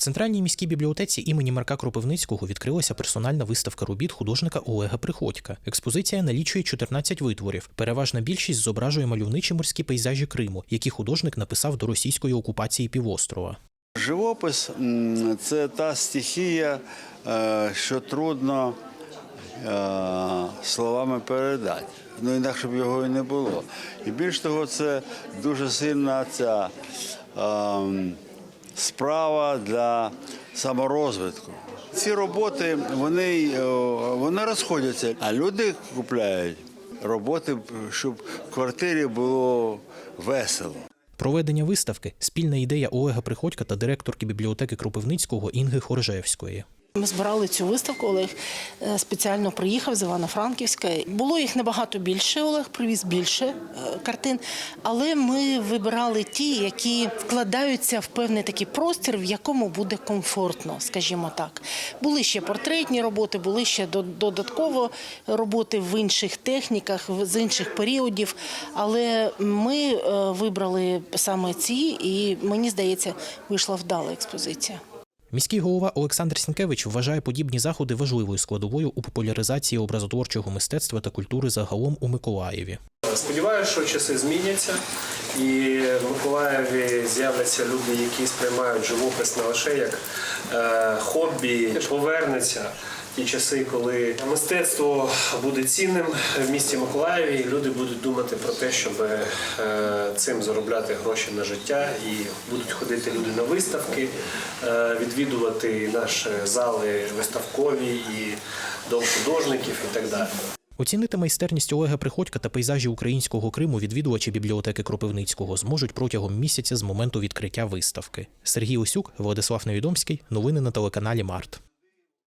центральній міській бібліотеці імені Марка Кропивницького відкрилася персональна виставка робіт художника Олега Приходька. Експозиція налічує 14 витворів. Переважна більшість зображує мальовничі морські пейзажі Криму, які художник написав до російської окупації півострова. Живопис це та стихія, е, що трудно е, словами передати. Ну, інакше б його і не було. І більш того, це дуже сильна ця е, справа для саморозвитку. Ці роботи вони, е, вони розходяться, а люди купляють роботи, щоб в квартирі було весело. Проведення виставки спільна ідея Олега Приходька та директорки бібліотеки Кропивницького Інги Хоржевської. Ми збирали цю виставку. Олег е, спеціально приїхав з Івано-Франківська. Було їх набагато більше. Олег привіз більше е, картин, але ми вибирали ті, які вкладаються в певний такий простір, в якому буде комфортно, скажімо так. Були ще портретні роботи, були ще до- додатково роботи в інших техніках, з інших періодів. Але ми е, вибрали саме ці, і мені здається, вийшла вдала експозиція. Міський голова Олександр Сінкевич вважає подібні заходи важливою складовою у популяризації образотворчого мистецтва та культури загалом у Миколаєві. Сподіваюся, що часи зміняться, і в Миколаєві з'являться люди, які сприймають живопис не лише як е, хобі, повернеться ті часи, коли мистецтво буде цінним в місті Миколаєві, і люди будуть думати про те, щоб е, цим заробляти гроші на життя, і будуть ходити люди на виставки, е, відвідувати наші зали виставкові і дом художників і так далі. Оцінити майстерність Олега Приходька та пейзажі українського Криму відвідувачі бібліотеки Кропивницького зможуть протягом місяця з моменту відкриття виставки. Сергій Осюк, Владислав Невідомський. Новини на телеканалі Март.